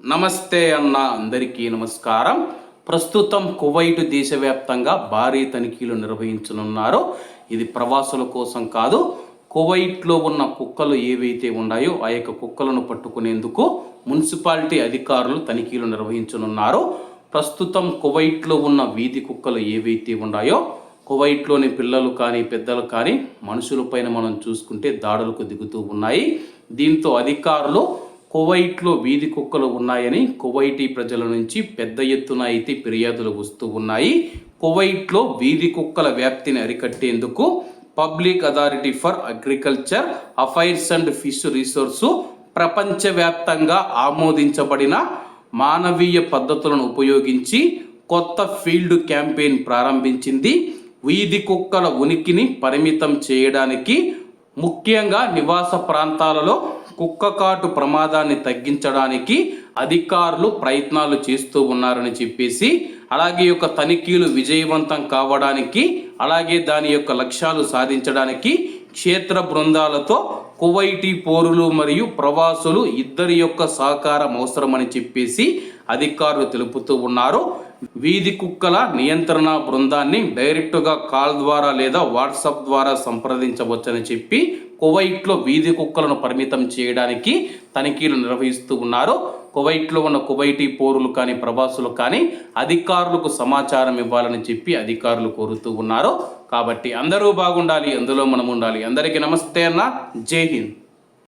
నమస్తే అన్న అందరికీ నమస్కారం. ప్రస్తుతం కువైట్ దేశవ్యాప్తంగా భారీ తనిఖీలు నిర్వహించనున్నారు. ఇది ప్రవాసుల కోసం కాదు కువైట్లో ఉన్న కుక్కలు ఏవైతే ఉన్నాయో ఆ యొక్క కుక్కలను పట్టుకునేందుకు మున్సిపాలిటీ అధికారులు తనిఖీలు నిర్వహించనున్నారు. ప్రస్తుతం కువైట్లో ఉన్న వీధి కుక్కలు ఏవైతే ఉన్నాయో కువైట్లోని పిల్లలు కానీ పెద్దలు కానీ మనుషులపైన మనం చూసుకుంటే దాడులకు దిగుతూ ఉన్నాయి. దీంతో అధికారులు కువైట్లో వీధి కుక్కలు ఉన్నాయని కువైటీ ప్రజల నుంచి పెద్ద ఎత్తున అయితే ఫిర్యాదులు వస్తూ ఉన్నాయి. కువైట్లో వీధి కుక్కల వ్యాప్తిని అరికట్టేందుకు public authority for agriculture affairs and fish resource ప్రపంచవ్యాప్తంగా ఆమోదించబడిన మానవీయ పద్ధతులను ఉపయోగించి కొత్త ఫీల్డ్ క్యాంపెయిన్ ప్రారంభించింది. వీధి కుక్కల ఉనికిని పరిమితం చేయడానికి ముఖ్యంగా నివాస ప్రాంతాలలో కుక్క కాటు ప్రమాదాన్ని తగ్గించడానికి అధికారులు ప్రయత్నాలు చేస్తూ ఉన్నారని చెప్పేసి అలాగే యొక్క తనిఖీలు విజయవంతం కావడానికి అలాగే దాని యొక్క లక్ష్యాలు సాధించడానికి క్షేత్ర బృందాలతో కువైటీ పౌరులు మరియు ప్రవాసులు ఇద్దరి యొక్క సహకారం అవసరమని చెప్పేసి అధికారులు తెలుపుతూ ఉన్నారు. వీధి కుక్కల నియంత్రణ బృందాన్ని డైరెక్టుగా కాల్ ద్వారా లేదా వాట్సాప్ ద్వారా సంప్రదించవచ్చని చెప్పి కువైట్లో వీధి కుక్కలను పరిమితం చేయడానికి తనిఖీలు నిర్వహిస్తూ ఉన్నారు. కువైట్లో ఉన్న కువైటీ పౌరులు కానీ ప్రవాసులు కానీ అధికారులకు సమాచారం ఇవ్వాలని చెప్పి అధికారులు కోరుతూ ఉన్నారు. కాబట్టి అందరూ బాగుండాలి అందులో మనం ఉండాలి అందరికీ నమస్తే అన్న. జై హింద్.